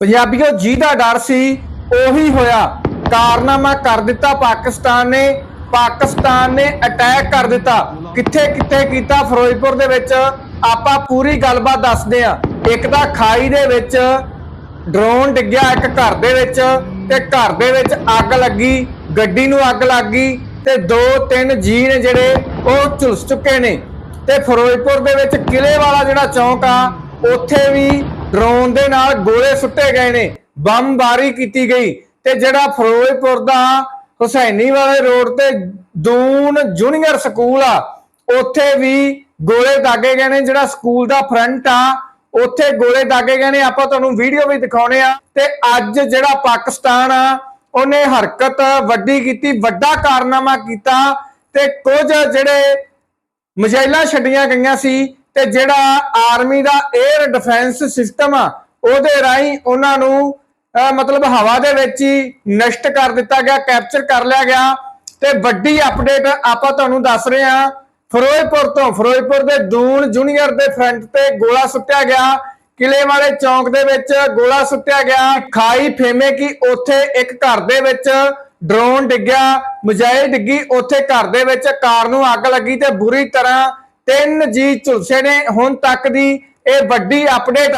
ਪੰਜਾਬੀਓ ਜਿਹਦਾ ਡਰ ਸੀ, ਉਹੀ ਹੋਇਆ। ਕਾਰਨਾਮਾ ਕਰ ਦਿੱਤਾ ਪਾਕਿਸਤਾਨ ਨੇ ਪਾਕਿਸਤਾਨ ਨੇ ਅਟੈਕ ਕਰ ਦਿੱਤਾ। ਕਿੱਥੇ ਕਿੱਥੇ ਕੀਤਾ? ਫਿਰੋਜ਼ਪੁਰ ਦੇ ਵਿੱਚ। ਆਪਾਂ ਪੂਰੀ ਗੱਲਬਾਤ ਦੱਸਦੇ ਆ ਇੱਕ ਤਾਂ ਖਾਈ ਦੇ ਵਿੱਚ ਡਰੋਨ ਡਿੱਗਿਆ ਇੱਕ ਘਰ ਦੇ ਵਿੱਚ ਤੇ ਘਰ ਦੇ ਵਿੱਚ ਅੱਗ ਲੱਗੀ, ਗੱਡੀ ਨੂੰ ਅੱਗ ਲੱਗ ਗਈ ਤੇ ਦੋ, ਤਿੰਨ ਜੀ ਨੇ ਜਿਹੜੇ ਉਹ ਝੁਲਸ ਚੁੱਕੇ ਨੇ। ਤੇ ਫਿਰੋਜ਼ਪੁਰ ਦੇ ਵਿੱਚ ਕਿਲੇ ਵਾਲਾ ਜਿਹੜਾ ਚੌਂਕ ਆ ਉੱਥੇ ਵੀ ਡਰੋਨ ਦੇ ਨਾਲ ਗੋਲੇ ਸੁੱਟੇ ਗਏ ਨੇ ਬੰਬਾਰੀ ਕੀਤੀ ਗਈ ਤੇ ਜਿਹੜਾ ਫਿਰੋਜ਼ਪੁਰ ਦਾ ਹੁਸੈਨੀ ਵਾਲੇ ਰੋਡ ਤੇ ਦੂਨ ਜੂਨੀਅਰ ਸਕੂਲ ਆ, ਉੱਥੇ ਵੀ ਗੋਲੇ ਦਾਗੇ ਗਏ ਨੇ, ਜਿਹੜਾ ਸਕੂਲ ਦਾ ਫਰੰਟ ਆ, ਉੱਥੇ ਗੋਲੇ ਦਾਗੇ ਗਏ ਨੇ। ਆਪਾਂ ਤੁਹਾਨੂੰ ਵੀਡੀਓ ਵੀ ਦਿਖਾਉਣੇ ਆ ਤੇ ਅੱਜ ਜਿਹੜਾ ਪਾਕਿਸਤਾਨ ਆ, ਉਹਨੇ ਹਰਕਤ ਵੱਡੀ ਕੀਤੀ, ਵੱਡਾ ਕਾਰਨਾਮਾ ਕੀਤਾ ਤੇ ਕੁਝ ਜਿਹੜੇ ਮਿਜ਼ਾਈਲਾਂ ਛੱਡੀਆਂ ਗਈਆਂ ਸੀ ਤੇ ਜਿਹੜਾ ਆਰਮੀ ਦਾ 에ਅਰ ਡਿਫੈਂਸ ਸਿਸਟਮ ਆ, ਉਹਦੇ ਰਾਹੀਂ ਉਹਨਾਂ ਨੂੰ ਮਤਲਬ ਹਵਾ ਦੇ ਵਿੱਚ ਹੀ ਨਸ਼ਟ ਕਰ ਦਿੱਤਾ ਗਿਆ ਕੈਪਚਰ ਕਰ ਲਿਆ ਗਿਆ। ਤੇ ਵੱਡੀ ਅਪਡੇਟ ਆਪਾਂ ਤੁਹਾਨੂੰ ਦੱਸ ਰਹੇ ਹਾਂ, ਫਿਰੋਜ਼ਪੁਰ ਤੋਂ, ਫਿਰੋਜ਼ਪੁਰ ਦੇ ਦੂਨ ਜੂਨੀਅਰ ਦੇ ਫਰੰਟ ਤੇ ਗੋਲਾ ਸੁੱਟਿਆ ਗਿਆ। ਕਿਲੇ ਵਾਲੇ ਚੌਂਕ ਦੇ ਵਿੱਚ ਗੋਲਾ ਸੁੱਟਿਆ ਗਿਆ। ਖਾਈ ਫੇਮੇ ਕੀ ਉੱਥੇ ਇੱਕ ਘਰ ਦੇ ਵਿੱਚ ਡਰੋਨ ਡਿੱਗਿਆ। ਮਜਾਇਲ ਡਿੱਗੀ, ਉੱਥੇ ਘਰ ਦੇ ਵਿੱਚ ਕਾਰ ਨੂੰ ਅੱਗ ਲੱਗੀ ਤੇ ਬੁਰੀ ਤਰ੍ਹਾਂ ਤਿੰਨ ਜੀ ਝੁਲਸੇ ਨੇ ਹੁਣ ਤੱਕ ਦੀ ਇਹ ਵੱਡੀ ਅਪਡੇਟ